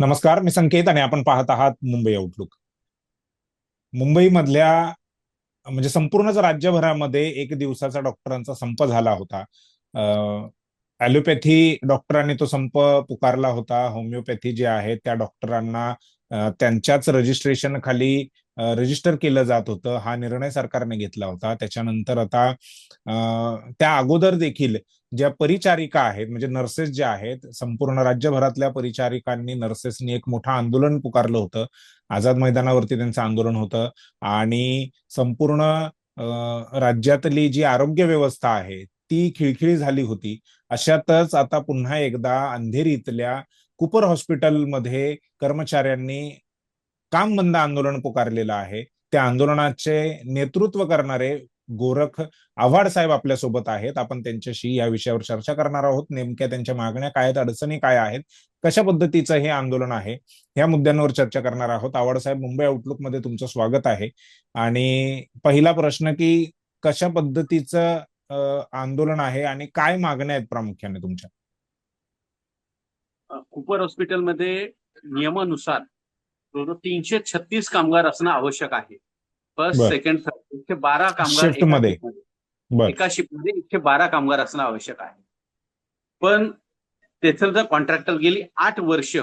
नमस्कार मी संकेत आणि आपण पाहत आहात मुंबई आउटलुक मुंबईमधल्या म्हणजे संपूर्णच राज्यभरामध्ये एक दिवसाचा डॉक्टरांचा संप झाला होता ॲलोपॅथी डॉक्टरांनी तो संप पुकारला होता होमिओपॅथी जे आहे त्या डॉक्टरांना त्यांच्याच रजिस्ट्रेशन खाली रजिस्टर केलं जात होतं हा निर्णय सरकारने घेतला होता. त्याच्यानंतर आता त्या अगोदर देखील ज्या परिचारिका आहेत म्हणजे नर्सेस ज्या आहेत संपूर्ण राज्यभरातल्या परिचारिकांनी नर्सेसनी एक मोठं आंदोलन पुकारलं होतं. आझाद मैदानावरती त्यांचं आंदोलन होतं. आणि संपूर्ण राज्यातली जी आरोग्य व्यवस्था आहे ती खिळखिळी झाली होती. अशातच आता पुन्हा एकदा अंधेरीतल्या कुपर हॉस्पिटलमध्ये कर्मचाऱ्यांनी काम बंद आंदोलन पुकारलेलं आहे. त्या आंदोलनाचे नेतृत्व करणारे गोरख आव्हाड साहेब आपल्यासोबत आहेत. आपण त्यांच्याशी या विषयावर चर्चा करणार आहोत. नेमक्या त्यांच्या मागण्या काय आहेत अडचणी काय आहेत कशा पद्धतीचं हे आंदोलन आहे या मुद्द्यांवर चर्चा करणार आहोत. आव्हाड साहेब मुंबई आउटलुकमध्ये तुमचं स्वागत आहे. आणि पहिला प्रश्न की कशा पद्धतीचं आंदोलन आहे आणि काय मागण्या आहेत प्रामुख्याने तुमच्या? कुपर हॉस्पिटलमध्ये नियमानुसार तीनशे छत्तीस कामगार असणं आवश्यक आहे. फर्स्ट सेकंड थर्ड एकशे बारा कामगार एका शिफ्टमध्ये. एकशे बारा कामगार असणं आवश्यक आहे. पण तेथं जर कॉन्ट्रॅक्टर गेली आठ वर्ष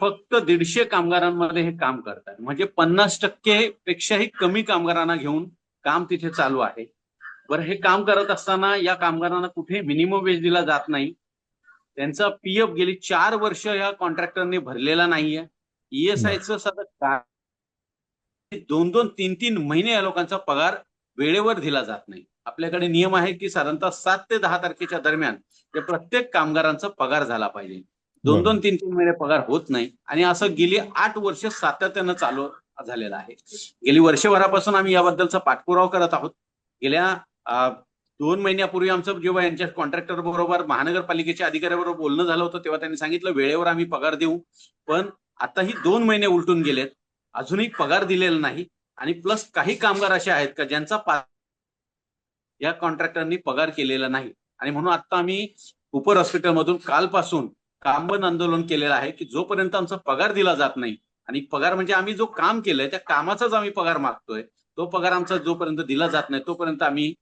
फक्त दीडशे कामगारांमध्ये हे काम करतात. म्हणजे पन्नास टक्के पेक्षाही कमी कामगारांना घेऊन काम तिथे चालू आहे. बरं हे काम करत असताना या कामगारांना कुठे मिनिमम वेज दिला जात नाही. त्यांचा पीएफ गेली चार वर्ष या कॉन्ट्रॅक्टरने भरलेला नाहीये. ईएसआयचं सतत दोन दोन तीन तीन महिने या लोकांचा पगार वेळेवर दिला जात नाही. आपल्याकडे नियम आहे की साधारणतः सात ते दहा तारखेच्या दरम्यान या प्रत्येक कामगारांचा पगार झाला पाहिजे. दोन दोन तीन तीन महिने पगार होत नाही आणि असं गेली आठ वर्ष सातत्यानं चालू झालेलं आहे. गेली वर्षभरापासून आम्ही याबद्दलचा पाठपुरावा करत आहोत. गेल्या दोन महिन्यापूर्वी आमचं जेव्हा यांच्या कॉन्ट्रॅक्टर बरोबर महानगरपालिकेच्या अधिकाऱ्याबरोबर बोलणं झालं होतं तेव्हा त्यांनी सांगितलं वेळेवर आम्ही पगार देऊ. पण आताही दोन महिने उलटून गेलेत. अजूनही पगार दिलेला नाही. आणि प्लस काही कामगार असे आहेत का ज्यांचा या कॉन्ट्रॅक्टरनी पगार केलेला नाही. आणि म्हणून आता आम्ही कुपर हॉस्पिटलमधून कालपासून काम बंद आंदोलन केलेलं आहे की जोपर्यंत आमचा पगार दिला जात नाही आणि पगार म्हणजे आम्ही जो काम केलंय त्या कामाचाच आम्ही पगार मागतोय तो पगार आमचा जोपर्यंत दिला जात नाही तोपर्यंत आम्ही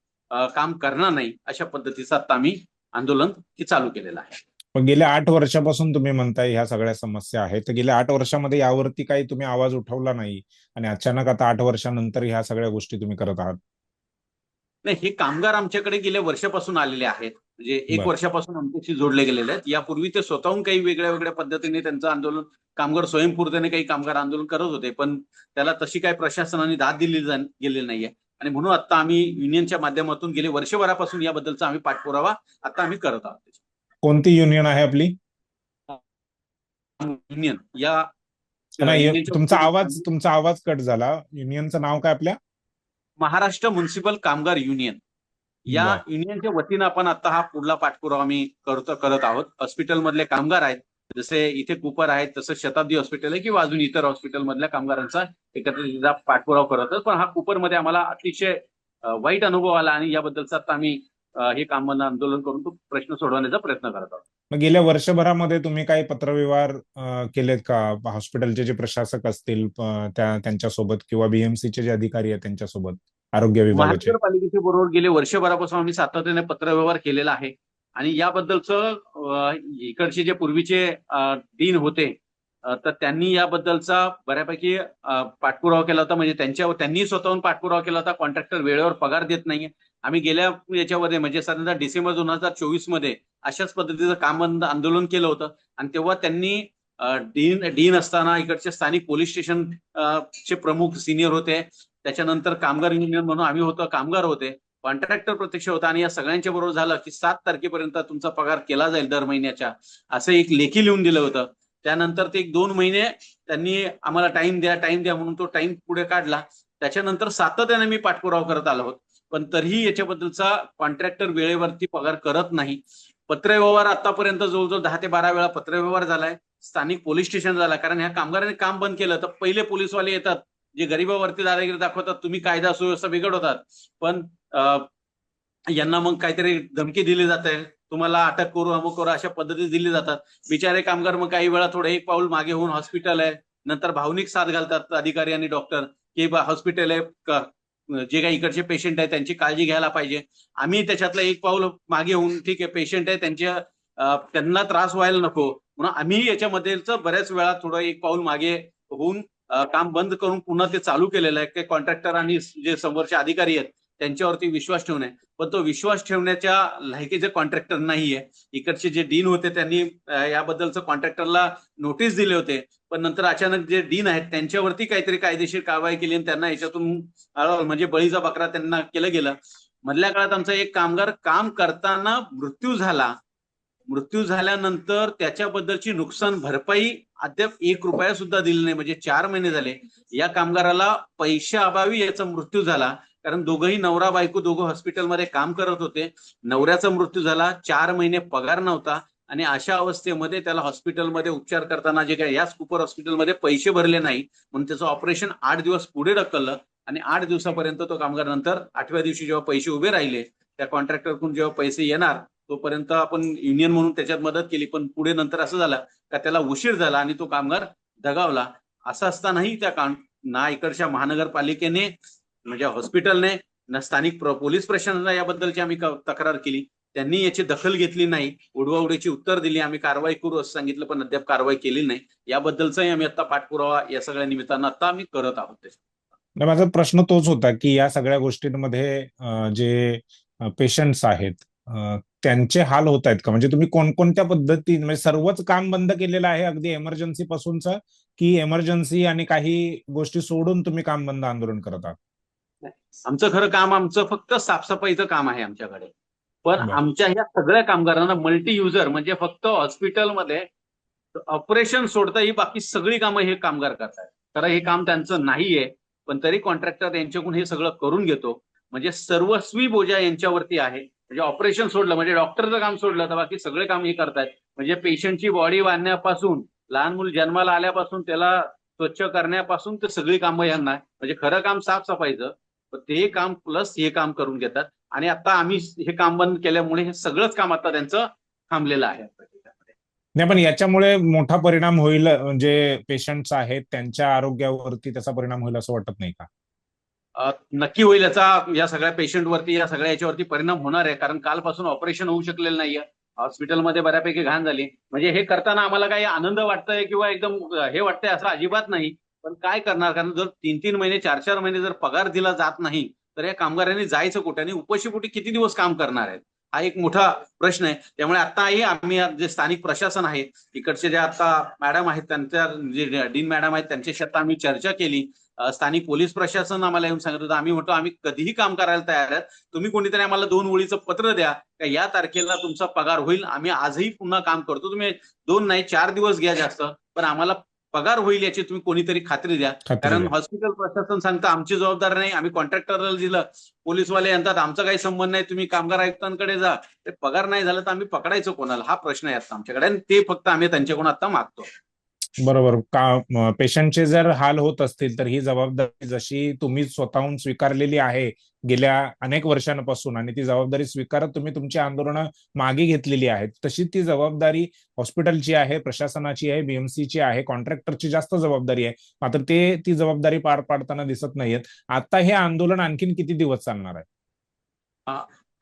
काम करणार नाही अशा पद्धतीचं आता आम्ही आंदोलन चालू केलेलं आहे. पण गेल्या आठ वर्षापासून तुम्ही म्हणताय ह्या सगळ्या समस्या आहेत. तर गेल्या आठ वर्षामध्ये यावरती काही तुम्ही आवाज उठवला नाही आणि अचानक आता आठ वर्षानंतर ह्या सगळ्या गोष्टी तुम्ही करत आहात? नाही हे कामगार आमच्याकडे गेल्या वर्षापासून आलेले आहेत. म्हणजे एक वर्षापासून आमच्याशी जोडले गेलेले आहेत. यापूर्वी ते स्वतःहून काही वेगळ्या वेगळ्या पद्धतीने त्यांचं आंदोलन कामगार स्वयंपूर्तीने काही कामगार आंदोलन करत होते. पण त्याला तशी काही प्रशासनाने दाद दिली गेलेली नाहीये. आणि म्हणून आता आम्ही युनियनच्या माध्यमातून गेले वर्षभरापासून याबद्दलचा आम्ही पाठपुरावा आता आम्ही करत आहोत. कोणती युनियन आहे आपली? युनियन या नाही तुमचा आवाज तुमचा आवाज कट झाला. युनियनचं नाव काय आपल्या? महाराष्ट्र म्युन्सिपल कामगार युनियन या युनियनच्या वतीनं आपण आता हा पुढला पाठपुरावा आम्ही करतो करत आहोत. हॉस्पिटल मधले कामगार आहेत. जसे इथे कुपर आहेत तसं शताब्दी हॉस्पिटल आहे किंवा अजून इतर हॉस्पिटल मधल्या कामगारांचा एकत्रित पाठपुरावा करत पण हा कुपरमध्ये आम्हाला अतिशय वाईट अनुभव आला आणि याबद्दलचा आता आम्ही हे काम आंदोलन करून तो प्रश्न सोडवण्याचा प्रयत्न करत आहोत. मग गेल्या वर्षभरामध्ये तुम्ही काही पत्रव्यवहार केलेत का? हॉस्पिटलचे जे प्रशासक असतील त्या त्यांच्यासोबत किंवा बीएमसीचे जे अधिकारी आहेत त्यांच्यासोबत आरोग्य विभागाचे? महानगरपालिकेच्या बरोबर गेले वर्षभरापासून आम्ही सातत्याने पत्रव्यवहार केलेला आहे. आणि याबद्दलचं इकडचे जे पूर्वीचे डीन होते तर त्यांनी याबद्दलचा बऱ्यापैकी पाठपुरावा केला होता. म्हणजे त्यांच्या त्यांनी स्वतःहून पाठपुरावा केला होता. कॉन्ट्रॅक्टर वेळेवर पगार देत नाहीये. आम्ही गेल्या याच्यामध्ये म्हणजे साधारणतः डिसेंबर दोन हजार चोवीसमध्ये अशाच पद्धतीचं काम आंदोलन केलं होतं. आणि तेव्हा त्यांनी डीन डीन असताना इकडचे स्थानिक पोलीस स्टेशन चे प्रमुख सिनियर होते. त्याच्यानंतर कामगार युनियन म्हणून आम्ही होतो कामगार होते. कॉन्ट्रॅक्टर प्रत्यक्ष होता आणि या सगळ्यांच्या बरोबर झालं की सात तारखेपर्यंत तुमचा पगार केला जाईल दर महिन्याच्या असं एक लेखी लिहून दिलं होतं. त्यानंतर ते एक दोन महिने त्यांनी आम्हाला टाइम द्या टाइम द्या म्हणून तो टाइम पुढे काढला. त्याच्यानंतर सातत्याने मी पाठपुरावा करत आलो. होतो पण तरीही याच्याबद्दलचा कॉन्ट्रॅक्टर वेळेवरती पगार करत नाही. पत्रव्यवहार आतापर्यंत जवळजवळ दहा ते बारा वेळा पत्रव्यवहार झालाय. स्थानिक पोलीस स्टेशन झाला. कारण ह्या कामगारांनी काम बंद केलं तर पहिले पोलीसवाले येतात. जे गरिबावरती दादागिरी दाखवतात तुम्ही कायदा सुव्यवस्था बिघडवतात. पण यांना मग काहीतरी धमकी दिली जाते. तुम्हाला अटक करू अमुक करू अशा पद्धती दिली जातात. बिचारे कामगार मग काही वेळा थोडे एक पाऊल मागे होऊन हॉस्पिटल आहे. नंतर भावनिक साथ घालतात अधिकारी आणि डॉक्टर. की हॉस्पिटल आहे जे काही इकडचे पेशंट आहे त्यांची काळजी घ्यायला पाहिजे. आम्ही त्याच्यातलं एक पाऊल मागे होऊन ठीक आहे पेशंट आहे त्यांच्या त्यांना त्रास व्हायला नको. म्हणून आम्ही याच्यामध्येच बऱ्याच वेळा थोडं एक पाऊल मागे होऊन काम बंद करून पुन्हा ते चालू केलेलं आहे. की कॉन्ट्रॅक्टर आणि जे समोरचे अधिकारी आहेत त्यांच्यावरती विश्वास ठेवणे. पण तो विश्वास ठेवण्याच्या लायकीचे कॉन्ट्रॅक्टर नाहीये इकडचे जे डीन होते त्यांनी याबद्दलचं कॉन्ट्रॅक्टरला नोटीस दिले होते. पण नंतर अचानक जे डीन आहेत त्यांच्यावरती काहीतरी कायदेशीर कारवाई केली आणि त्यांना याच्यातून म्हणजे बळीचा बकरा त्यांना केलं गेलं. मधल्या काळात आमचा एक कामगार काम करताना मृत्यू झाला. मृत्यू झाल्यानंतर त्याच्याबद्दलची नुकसान भरपाई अद्याप एक रुपया सुद्धा दिली नाही. म्हणजे चार महिने झाले. या कामगाराला पैशाअभावी याचा मृत्यू झाला. कारण दोघंही नवरा बायको दोघं हॉस्पिटलमध्ये काम करत होते. नवऱ्याचा मृत्यू झाला चार महिने पगार नव्हता आणि अशा अवस्थेमध्ये त्याला हॉस्पिटलमध्ये उपचार करताना जे काही या कुपर हॉस्पिटलमध्ये पैसे भरले नाही. म्हणून त्याचं ऑपरेशन आठ दिवस पुढे ढकललं आणि आठ दिवसापर्यंत तो कामगार नंतर आठव्या दिवशी जेव्हा पैसे उभे राहिले त्या कॉन्ट्रॅक्टरकडून जेव्हा पैसे येणार तोपर्यंत आपण युनियन म्हणून त्याच्यात मदत केली. पण पुढे नंतर असं झालं का त्याला उशीर झाला आणि तो कामगार दगावला. असं असतानाही त्या काम ना इकडच्या महानगरपालिकेने म्हणजे हॉस्पिटलने ना स्थानिक पोलीस प्रशासनाला याबद्दलची आम्ही तक्रार केली. त्यांनी याची दखल घेतली नाही. उडवाउडीची उत्तर दिली. आम्ही कारवाई करू असं सांगितलं पण अद्याप कारवाई केली नाही. याबद्दलचाही आम्ही आता पाठपुरावा या सगळ्या निमित्तानं आता आम्ही करत आहोत. माझा प्रश्न तोच होता की या सगळ्या गोष्टींमध्ये जे पेशंट्स आहेत त्यांचे हाल होत आहेत का? म्हणजे तुम्ही कोणकोणत्या पद्धतीने म्हणजे सर्वच काम बंद केलेलं आहे अगदी एमर्जन्सी पासूनच की एमर्जन्सी आणि काही गोष्टी सोडून तुम्ही काम बंद आंदोलन करत आहात? आमचं खरं काम आमचं फक्त साफसफाईचं काम आहे आमच्याकडे. पण. आमच्या ह्या सगळ्या कामगारांना मल्टी युजर म्हणजे फक्त हॉस्पिटलमध्ये ऑपरेशन सोडता ही बाकी सगळी कामं हे कामगार करतात. तर हे काम त्यांचं नाहीये पण तरी कॉन्ट्रॅक्टर यांच्याकडून हे सगळं करून घेतो. म्हणजे सर्वस्वी बोजा यांच्यावरती आहे. म्हणजे ऑपरेशन सोडलं म्हणजे डॉक्टरचं काम सोडलं तर बाकी सगळे काम हे करतायत. म्हणजे पेशंटची बॉडी बांधण्यापासून लहान मूल जन्माला आल्यापासून त्याला स्वच्छ करण्यापासून ते सगळी कामं यांना. म्हणजे खरं काम साफसफाईचं. ते काम प्लस हे काम करून घेतात. आणि आता आम्ही हे काम बंद केल्यामुळे हे सगळंच काम आता त्यांचं थांबलेलं आहे. नाही पण याच्यामुळे मोठा परिणाम होईल म्हणजे पेशंट्स आहेत त्यांच्या आरोग्यावरती त्याचा परिणाम होईल असं वाटत नाही का? नक्की होईल याचा या सगळ्या पेशंटवरती या सगळ्या याच्यावरती परिणाम होणार आहे. कारण कालपासून ऑपरेशन होऊ शकलेलं नाहीये. हॉस्पिटलमध्ये बऱ्यापैकी घाण झाली. म्हणजे हे करताना आम्हाला काही आनंद वाटतंय किंवा एकदम हे वाटतंय असं अजिबात नाही. पण काय करणार? कारण जर तीन तीन महिने चार चार महिने जर पगार दिला जात नाही तर या कामगारांनी जायचं कुठे? आणि उपाशीपोटी किती दिवस काम करणार आहेत? हा एक मोठा प्रश्न आहे. त्यामुळे आताही आम्ही जे स्थानिक प्रशासन आहे इकडचे जे आता मॅडम आहेत त्यांच्या जे डीन मॅडम आहेत त्यांच्याशी आता आम्ही चर्चा केली. स्थानिक पोलीस प्रशासन आम्हाला येऊन सांगत होतं. आम्ही म्हणतो आम्ही कधीही काम करायला तयार आहेत. तुम्ही कोणीतरी आम्हाला दोन ओळीचं पत्र द्या. का या तारखेला तुमचा पगार होईल. आम्ही आजही पुन्हा काम करतो. तुम्ही दोन नाही चार दिवस घ्या जास्त. पण आम्हाला पगार होईल याची तुम्ही कोणीतरी खात्री द्या. कारण. हॉस्पिटल प्रशासन सांगतं आमची जबाबदारी नाही आम्ही कॉन्ट्रॅक्टरला दिलं. पोलीसवाले म्हणतात आमचा काही संबंध नाही तुम्ही कामगार आयुक्तांकडे जा. ते पगार नाही झालं तर आम्ही पकडायचं कोणाला? हा प्रश्न आहे आता आमच्याकडे. आणि ते फक्त आम्ही त्यांच्याकडून आता मागतो. बरोबर. का पेशंटचे जर हाल होत असतील तर ही जबाबदारी जशी तुम्ही स्वतःहून स्वीकारलेली आहे गेल्या अनेक वर्षांपासून आणि ती जबाबदारी स्वीकारत तुम्ही तुमची आंदोलनं मागे घेतलेली आहेत तशी ती जबाबदारी हॉस्पिटलची आहे प्रशासनाची आहे बीएमसीची आहे कॉन्ट्रॅक्टरची जास्त जबाबदारी आहे. मात्र ते ती जबाबदारी पार पाडताना दिसत नाहीयेत. आता हे आंदोलन आणखीन किती दिवस चालणार आहे?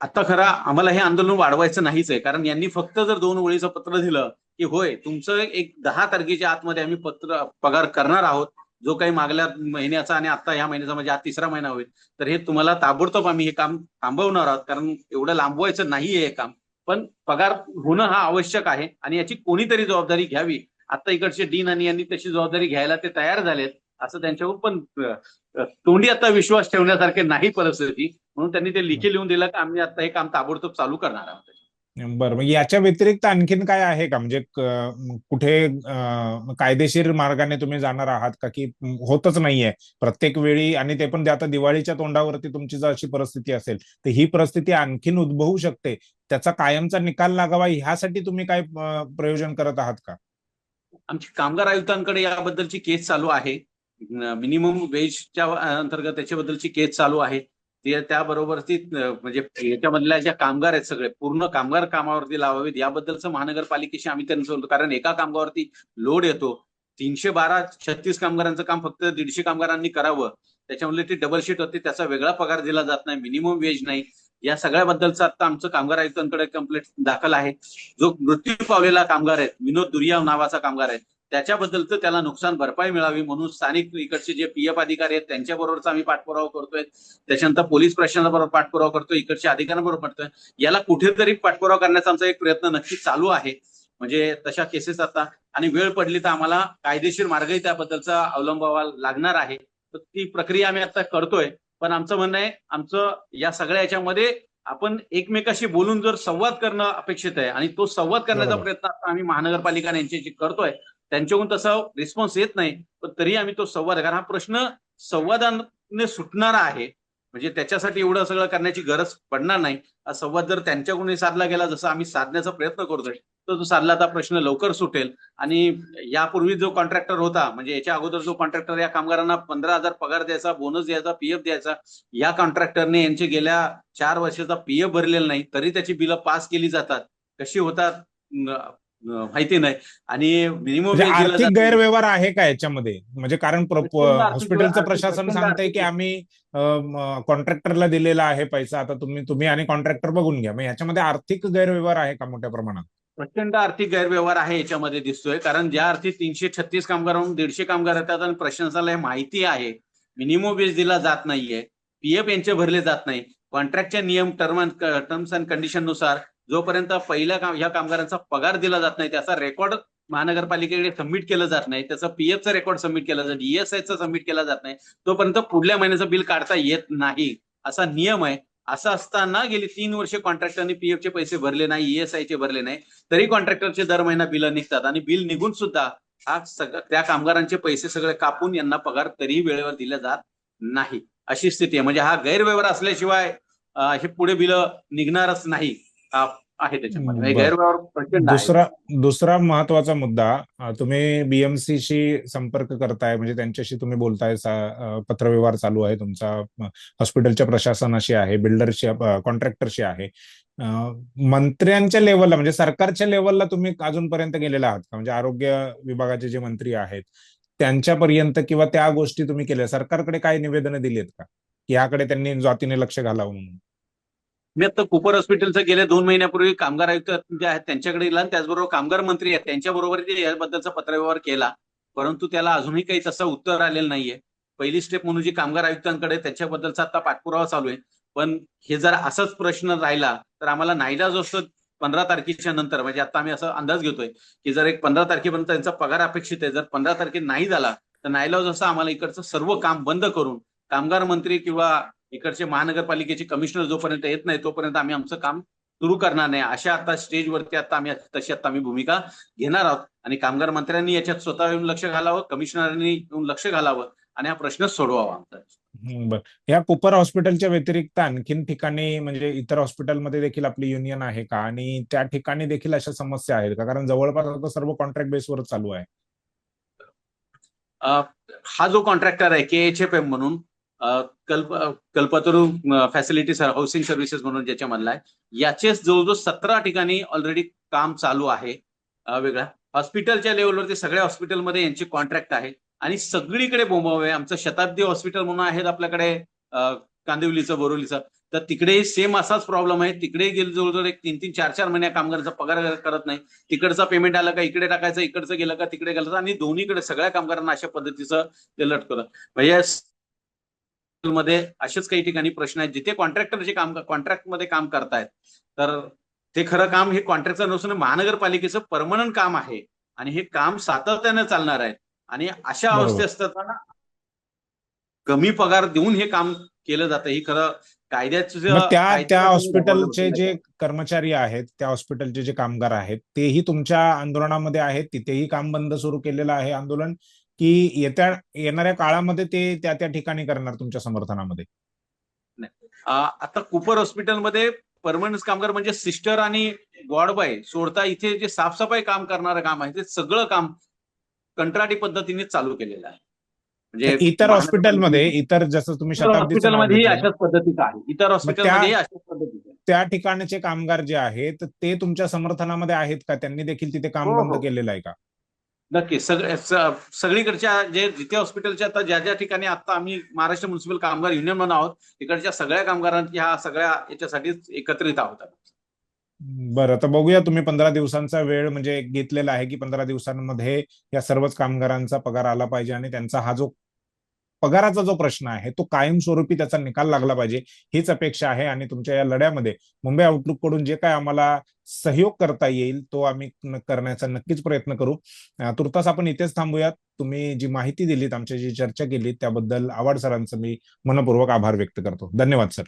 आता खरं आम्हाला हे आंदोलन वाढवायचं नाहीच आहे. कारण यांनी फक्त जर दोन ओळीचं पत्र दिलं की होय तुमचं एक दहा तारखेच्या आतमध्ये आम्ही पत्र पगार करणार आहोत. जो काही मागल्या महिन्याचा आणि आता ह्या महिन्याचा म्हणजे आज तिसरा महिना होईल. तर हे तुम्हाला ताबडतोब आम्ही हे काम थांबवणार आहोत. कारण एवढं लांबवायचं नाहीये हे काम. पण पगार होणं हा आवश्यक आहे आणि याची कोणीतरी जबाबदारी घ्यावी. आता इकडचे डीन आणि यांनी तशी जबाबदारी घ्यायला ते तयार झालेत. असं त्यांच्यावर पण तोंडी आता विश्वास ठेवण्यासारखे नाही परिस्थिती. म्हणून त्यांनी ते लिखी लिहून दिलं की आम्ही आता हे काम ताबडतोब चालू करणार आहोत. बरं मग याच्या व्यतिरिक्त आणखीन काय आहे का? म्हणजे कुठे कायदेशीर मार्गाने तुम्ही जाणार आहात का? की होतच नाहीये. प्रत्येक वेळी आणि ते पण आता दिवाळीच्या तोंडावरती तुमची जर अशी परिस्थिती असेल तर ही परिस्थिती आणखीन उद्भवू शकते. त्याचा कायमचा निकाल लागावा ह्यासाठी तुम्ही काय प्रयोजन करत आहात का? आमची कामगार आयुक्तांकडे याबद्दलची केस चालू आहे. मिनिमम वेजच्या अंतर्गत त्याच्याबद्दलची केस चालू आहे. ते त्याबरोबर ती म्हणजे याच्यामधल्या ज्या कामगार आहेत सगळे पूर्ण कामगार कामावरती लावावेत याबद्दलचं महानगरपालिकेशी आम्ही त्यांचं बोलतो कारण एका कामगारावरती लोड येतो. तीनशे बारा छत्तीस कामगारांचं काम फक्त दीडशे कामगारांनी करावं. त्याच्यामुळे ती डबल शीट होती त्याचा वेगळा पगार दिला जात नाही मिनिमम वेज नाही. या सगळ्याबद्दलचं आता आमचं कामगार आयुक्तांकडे कंप्लेंट दाखल आहे. जो मृत्यू पावलेला कामगार आहे विनोद दुर्याव नावाचा कामगार आहे त्याच्याबद्दलचं त्याला नुकसान भरपाई मिळावी म्हणून स्थानिक इकडचे जे पीएफ अधिकारी आहेत त्यांच्याबरोबरचा आम्ही पाठपुरावा करतोय. त्याच्यानंतर पोलीस प्रशासनाबरोबर पाठपुरावा करतोय इकडच्या अधिकाऱ्यांबरोबर करतोय. याला कुठेतरी पाठपुरावा करण्याचा आमचा एक प्रयत्न नक्की चालू आहे. म्हणजे तशा केसेस आता आणि वेळ पडली तर आम्हाला कायदेशीर मार्गही त्याबद्दलचा अवलंबावा लागणार आहे. तर ती प्रक्रिया आम्ही आता करतोय. पण आमचं म्हणणं आहे आमचं या सगळ्या याच्यामध्ये आपण एकमेकाशी बोलून जर संवाद करणं अपेक्षित आहे आणि तो संवाद करण्याचा. प्रयत्न आता आम्ही महानगरपालिका यांच्याशी करतोय त्यांच्याकडून तसा रिस्पॉन्स येत नाही. पण तरी आम्ही तो संवाद कारण हा प्रश्न संवादाने सुटणारा आहे. म्हणजे त्याच्यासाठी एवढं सगळं करण्याची गरज पडणार नाही. हा संवाद जर त्यांच्याकडून साधला गेला जसं आम्ही साधण्याचा प्रयत्न करतोय तर तो साधला तर प्रश्न लवकर सुटेल. आणि यापूर्वी जो कॉन्ट्रॅक्टर होता म्हणजे याच्या अगोदर जो कॉन्ट्रॅक्टर या कामगारांना पंधरा हजार पगार द्यायचा बोनस द्यायचा पीएफ द्यायचा या कॉन्ट्रॅक्टरने यांचे गेल्या चार वर्षाचा पीएफ भरलेला नाही तरी त्याची बिलं पास केली जातात. कशी होतात? माहिती नाही. आणि मिनिमम म्हणजे आर्थिक गैरव्यवहार आहे का याच्यामध्ये? म्हणजे कारण हॉस्पिटलचं प्रशासन सांगतंय की आम्ही कॉन्ट्रॅक्टरला दिलेला आहे पैसा. आता तुम्ही तुम्ही आणि कॉन्ट्रॅक्टर बघून घ्या. मग याच्यामध्ये आर्थिक गैरव्यवहार आहे का मोठ्या प्रमाणात? प्रचंड आर्थिक गैरव्यवहार आहे याच्यामध्ये दिसतोय. कारण ज्या अर्थी तीनशे छत्तीस कामगारांहून दीडशे कामगार येतात आणि प्रशासनाला हे माहिती आहे मिनिमम वेज दिला जात नाहीये. पीएफ यांचे भरले जात नाही. कॉन्ट्रॅक्टच्या नियम टर्म टर्म्स अँड कंडिशननुसार जोपर्यंत पहिल्या काम ह्या कामगारांचा पगार दिला जात नाही त्याचा रेकॉर्ड महानगरपालिकेकडे सबमिट केलं जात नाही त्याचं पीएफचं रेकॉर्ड सबमिट केलं जात ईएसआयचं सबमिट केलं जात नाही तोपर्यंत पुढल्या महिन्याचं बिल काढता येत नाही. असा नियम आहे. असं असताना गेली तीन वर्षे कॉन्ट्रॅक्टरने पीएफचे पैसे भरले नाही ईएसआयचे भरले नाही तरी कॉन्ट्रॅक्टरचे दर महिना बिलं निघतात आणि बिल निघून सुद्धा हा सगळं त्या कामगारांचे पैसे सगळे कापून यांना पगार तरीही वेळेवर दिला जात नाही. अशी स्थिती आहे. म्हणजे हा गैरव्यवहार असल्याशिवाय हे पुढे बिलं निघणारच नाही. आहे त्याच्यामध्ये. गैरव्यवहार प्रचंड दुसरा दुसरा महत्त्वाचा मुद्दा तुम्ही बीएमसीशी संपर्क करताय म्हणजे त्यांच्याशी तुम्ही बोलताय पत्रव्यवहार चालू आहे तुमचा हॉस्पिटलच्या प्रशासनाशी आहे बिल्डरशी कॉन्ट्रॅक्टरशी आहे. मंत्र्यांच्या लेवलला म्हणजे सरकारच्या लेवलला तुम्ही अजूनपर्यंत गेलेला आहात का? म्हणजे आरोग्य विभागाचे जे मंत्री आहेत त्यांच्यापर्यंत किंवा त्या गोष्टी तुम्ही केल्या? सरकारकडे काय निवेदनं दिली आहेत का की? याकडे त्यांनी जातीने लक्ष घालावं म्हणून. मी आता कुपर हॉस्पिटलचं गेल्या दोन महिन्यापूर्वी कामगार आयुक्त जे आहेत त्यांच्याकडे गेला त्याचबरोबर कामगार मंत्री आहेत त्यांच्याबरोबर याबद्दलचा पत्रव्यवहार केला परंतु त्याला अजूनही काही तसं उत्तर आलेलं नाहीये. पहिली स्टेप म्हणून जी कामगार आयुक्तांकडे त्याच्याबद्दलचा आता पाठपुरावा चालू आहे. पण हे जर असाच प्रश्न राहिला तर आम्हाला नाईलाज असतो पंधरा तारखेच्या नंतर म्हणजे आता आम्ही असा अंदाज घेतोय की जर एक पंधरा तारखेपर्यंत त्यांचा पगार अपेक्षित आहे जर पंधरा तारखे नाही झाला तर नाईलाज असं आम्हाला इकडचं सर्व काम बंद करून कामगार मंत्री किंवा इकडचे महानगरपालिकेचे कमिशनर जोपर्यंत येत नाही तोपर्यंत आम्ही आमचं काम सुरू करणार नाही. अशा आता स्टेजवरती आता आम्ही तशी आता आम्ही भूमिका घेणार आहोत. आणि कामगार मंत्र्यांनी याच्यात स्वतः येऊन लक्ष घालावं कमिशनरांनी येऊन लक्ष घालावं आणि हा प्रश्न सोडवावा आमचा. या कुपर हॉस्पिटलच्या व्यतिरिक्त आणखीन ठिकाणी म्हणजे इतर हॉस्पिटलमध्ये देखील आपली युनियन आहे का? आणि त्या ठिकाणी देखील अशा समस्या आहेत का? कारण जवळपास आता सर्व कॉन्ट्रॅक्ट बेसवरच चालू आहे. हा जो कॉन्ट्रॅक्टर आहे के एच एफ एम म्हणून कल्प कल्पतरू फॅसिलिटी हाऊसिंग सर्व्हिसेस म्हणून ज्याच्या म्हणलाय आहे. याचेच जवळजवळ सतरा ठिकाणी ऑलरेडी काम चालू आहे. वेगळा. वेगळ्या हॉस्पिटलच्या लेवलवरती सगळ्या हॉस्पिटलमध्ये यांचे कॉन्ट्रॅक्ट आहे. आणि सगळीकडे बोंबावे. आमचं शताब्दी हॉस्पिटल म्हणून आहेत आपल्याकडे कांदिवलीचं बोरिवलीचं. तर तिकडे सेम असाच प्रॉब्लेम आहे. तिकडे गेलं जवळजवळ एक तीन तीन चार चार महिन्या कामगारांचा पगार करत नाही. तिकडचा पेमेंट आलं का इकडे टाकायचं इकडचं गेलं का तिकडे गेलं आणि दोन्हीकडे सगळ्या कामगारांना अशा पद्धतीचं ते लटकवलं. म्हणजे मध्ये असेच काही ठिकाणी प्रश्न आहेत जिथे कॉन्ट्रॅक्टर जे काम कॉन्ट्रॅक्टमध्ये काम करतायत तर ते खरं काम हे कॉन्ट्रॅक्टचं नसून महानगरपालिकेचं परमनंट काम आहे आणि हे काम सातत्याने चालणार आहे. आणि अशा. अवस्थेत असताना कमी पगार देऊन हे काम केलं जातं. ही खरं कायद्याचं त्या त्या हॉस्पिटलचे जे कर्मचारी आहेत त्या हॉस्पिटलचे जे कामगार आहेत तेही तुमच्या आंदोलनामध्ये आहेत तिथेही काम बंद सुरू केलेलं आहे आंदोलन. की येत्या येणाऱ्या काळामध्ये ते त्या त्या ठिकाणी करणार तुमच्या समर्थनामध्ये? आता कुपर हॉस्पिटलमध्ये परमनंट कामगार म्हणजे सिस्टर आणि वॉर्डबॉय सोडता इथे जे साफसफाई काम करणारं काम आहे ते सगळं काम कंत्राटी पद्धतीने चालू केलेलं आहे. म्हणजे इतर हॉस्पिटलमध्ये इतर जसं तुम्ही घेतलं, अशाच पद्धतीचं आहे. इतर हॉस्पिटलमध्येही अशाच पद्धतीचं. त्या ठिकाणचे कामगार जे आहेत ते तुमच्या समर्थनामध्ये आहेत का? त्यांनी देखील तिथे काम हो, बंद हो. केलेलं आहे का? नक्की. सगळ्या सगळीकडच्या जे जिथे हॉस्पिटलच्या आता ज्या ज्या ठिकाणी आता आम्ही महाराष्ट्र म्युन्सिपल कामगार युनियन म्हणून आहोत तिकडच्या सगळ्या कामगारांच्या ह्या सगळ्या याच्यासाठीच एकत्रित आहोत बरं तर बघूया तुम्ही पंधरा दिवसांचा वेळ म्हणजे घेतलेला आहे की पंधरा दिवसांमध्ये या सर्वच कामगारांचा पगार आला पाहिजे आणि त्यांचा हा जो पगाराचा जो प्रश्न आहे तो कायमस्वरूपी त्याचा निकाल लागला पाहिजे हीच अपेक्षा आहे. आणि तुमच्या या लढ्यामध्ये मुंबई आउटलुककडून जे काय आम्हाला सहयोग करता येईल तो आम्ही करण्याचा नक्कीच प्रयत्न करू. तुर्तास आपण इथेच थांबूयात. तुम्ही जी माहिती दिलीत आमची जी चर्चा केली त्याबद्दल आवाड सरांचं मी मनपूर्वक आभार व्यक्त करतो. धन्यवाद सर.